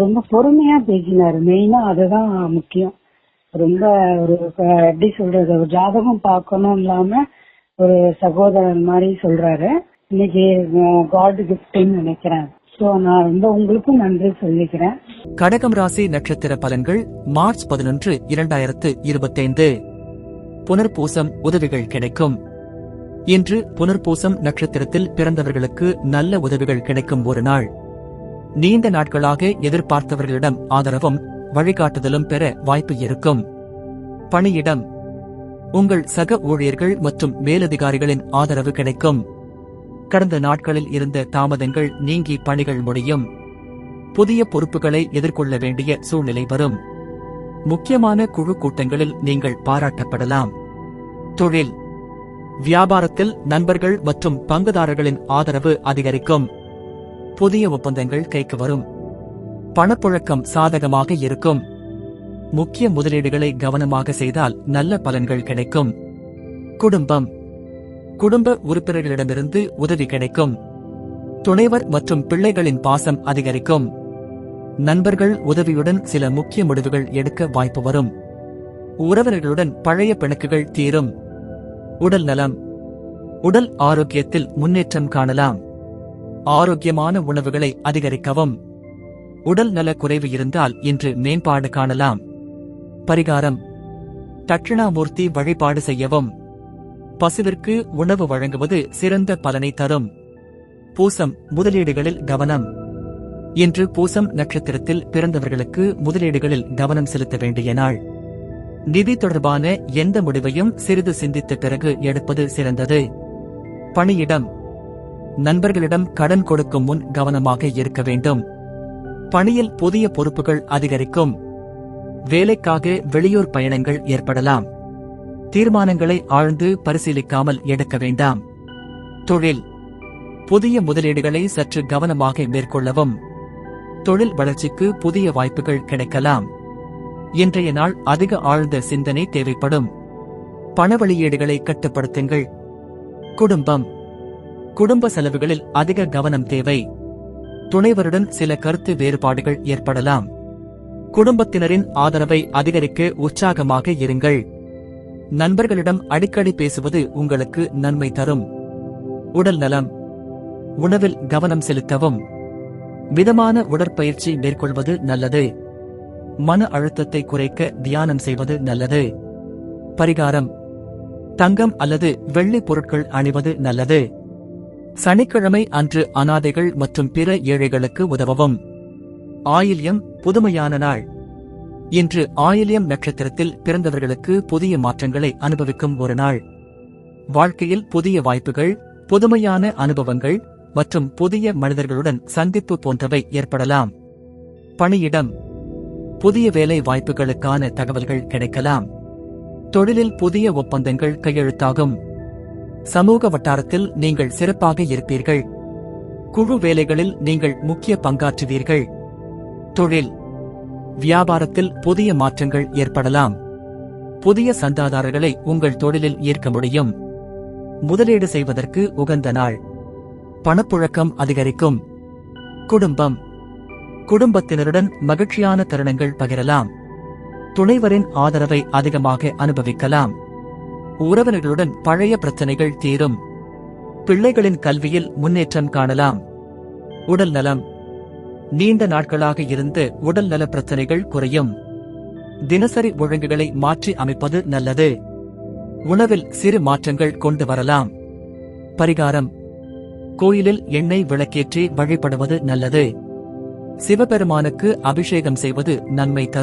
ரொம்ப பொறுமையா பேசினாரு. மெயினா அதுதான் முக்கியம். ரொம்ப ஒரு எப்படி சொல்றது ஒரு ஜாதகம் பார்க்கணும் இல்லாம ஒரு சகோதரன் மாதிரி சொல்றாரு. இன்னைக்கு காட் கிஃப்ட்னு நினைக்கிறேன். சோ நான் ரொம்ப உங்களுக்கும் நன்றி சொல்லிக்கிறேன். கடகம் ராசி நட்சத்திர பலன்கள் மார்ச் பதினொன்று இரண்டாயிரத்து இருபத்தைந்து. புனர்பூசம் உதவிகள் கிடைக்கும். இன்று புனர்பூசம் நட்சத்திரத்தில் பிறந்தவர்களுக்கு நல்ல உதவிகள் கிடைக்கும் ஒரு நாள். நீண்ட நாட்களாக எதிர்பார்த்தவர்களிடம் ஆதரவும் வழிகாட்டுதலும் பெற வாய்ப்பு இருக்கும். பணியிடம். உங்கள் சக ஊழியர்கள் மற்றும் மேலதிகாரிகளின் ஆதரவு கிடைக்கும். கடந்த நாட்களில் இருந்த தாமதங்கள் நீங்கி பணிகள் முடியும். புதிய பொறுப்புகளை எதிர்கொள்ள வேண்டிய சூழ்நிலை வரும். முக்கியமான குழு கூட்டங்களில் நீங்கள் பாராட்டப்படலாம். தொழில். வியாபாரத்தில் நண்பர்கள் மற்றும் பங்குதாரர்களின் ஆதரவு அதிகரிக்கும். புதிய ஒப்பந்தங்கள் கைக்கு வரும். பணப்புழக்கம் சாதகமாக இருக்கும். முக்கிய முதலீடுகளை கவனமாக செய்தால் நல்ல பலன்கள் கிடைக்கும். குடும்பம். குடும்ப உறுப்பினர்களிடமிருந்து உதவி கிடைக்கும். துணைவர் மற்றும் பிள்ளைகளின் பாசம் அதிகரிக்கும். நண்பர்கள் உதவியுடன் சில முக்கிய முடிவுகள் எடுக்க வாய்ப்பு வரும். உறவினர்களுடன் பழைய பிணக்குகள் தீரும். உடல் நலம். உடல் ஆரோக்கியத்தில் முன்னேற்றம் காணலாம். ஆரோக்கியமான உணவுகளை அதிகரிக்கவும். உடல் நல குறைவு இருந்தால் இன்று மேம்பாடு காணலாம். பரிகாரம். தட்சிணாமூர்த்தி வழிபாடு செய்யவும். பசுவிற்கு உணவு வழங்குவது சிறந்த பலனை தரும். பூசம் முதலீடுகளில் கவனம். இன்று பூசம் நட்சத்திரத்தில் பிறந்தவர்களுக்கு முதலீடுகளில் கவனம் செலுத்த வேண்டிய நாள். நிதி தொடர்பான எந்த முடிவையும் சிறிது சிந்தித்த பிறகு எடுப்பது சிறந்தது. பணியிடம். நண்பர்களிடம் கடன் கொடுக்கும் முன் கவனமாக இருக்க வேண்டும். பணியில் புதிய பொறுப்புகள் அதிகரிக்கும். வேலைக்காக வெளியூர் பயணங்கள் ஏற்படலாம். தீர்மானங்களை ஆழ்ந்து பரிசீலிக்காமல் எடுக்க வேண்டாம். தொழில். புதிய முதலீடுகளை சற்று கவனமாக மேற்கொள்ளவும். தொழில் வளர்ச்சிக்கு புதிய வாய்ப்புகள் கிடைக்கலாம். இன்றைய நாள் அதிக ஆழ்ந்த சிந்தனை தேவைப்படும். பண வெளியீடுகளை கட்டுப்படுத்துங்கள். குடும்பம். குடும்ப செலவுகளில் அதிக கவனம் தேவை. துணைவருடன் சில கருத்து வேறுபாடுகள் ஏற்படலாம். குடும்பத்தினரின் ஆதரவை அதிகரிக்க உற்சாகமாக இருங்கள். நண்பர்களிடம் அடிக்கடி பேசுவது உங்களுக்கு நன்மை தரும். உடல் நலம். உணவில் கவனம் செலுத்தவும். மிதமான உடற்பயிற்சி மேற்கொள்வது நல்லது. மன அழுத்தத்தை குறைக்க தியானம் செய்வது நல்லது. பரிகாரம். தங்கம் அல்லது வெள்ளி பொருட்கள் அணிவது நல்லது. சனிக்கிழமை அன்று அனாதைகள் மற்றும் பிற ஏழைகளுக்கு உதவவும். ஆயில்யம் புதுமையான நாள். இன்று ஆயில்யம் நட்சத்திரத்தில் பிறந்தவர்களுக்கு புதிய மாற்றங்களை அனுபவிக்கும் ஒரு நாள். வாழ்க்கையில் புதிய வாய்ப்புகள் புதுமையான அனுபவங்கள் மற்றும் புதிய மனிதர்களுடன் சந்திப்பு போன்றவை ஏற்படலாம். பணியிடம். புதிய வேலை வாய்ப்புகளுக்கான தகவல்கள் கிடைக்கலாம். தொழிலில் புதிய ஒப்பந்தங்கள் கையெழுத்தாகும். சமூக வட்டாரத்தில் நீங்கள் சிறப்பாக இருப்பீர்கள். குழு வேலைகளில் நீங்கள் முக்கிய பங்காற்றுவீர்கள். தொழில். வியாபாரத்தில் புதிய மாற்றங்கள் ஏற்படலாம். புதிய சந்தாதாரர்களை உங்கள் தொழிலில் ஈர்க்க முடியும். முதலீடு செய்வதற்கு உகந்த நாள். பணப்புழக்கம் அதிகரிக்கும். குடும்பம். குடும்பத்தினருடன் மகிழ்ச்சியான தருணங்கள் பகிரலாம். துணைவரின் ஆதரவை அதிகமாக அனுபவிக்கலாம். உறவினர்களுடன் பழைய பிரச்சனைகள் தீரும். பிள்ளைகளின் கல்வியில் முன்னேற்றம் காணலாம். உடல் நலம். நீண்ட நாட்களாக இருந்து உடல் நல பிரச்சனைகள் குறையும். தினசரி ஒழுங்குகளை மாற்றி அமைப்பது நல்லது. உணவில் சிறு மாற்றங்கள் கொண்டு வரலாம். பரிகாரம். கோயிலில் எண்ணெய் விளக்கேற்றி வழிபடுவது நல்லது. சிவபெருமானுக்கு அபிஷேகம் செய்வது நன்மை தரும்.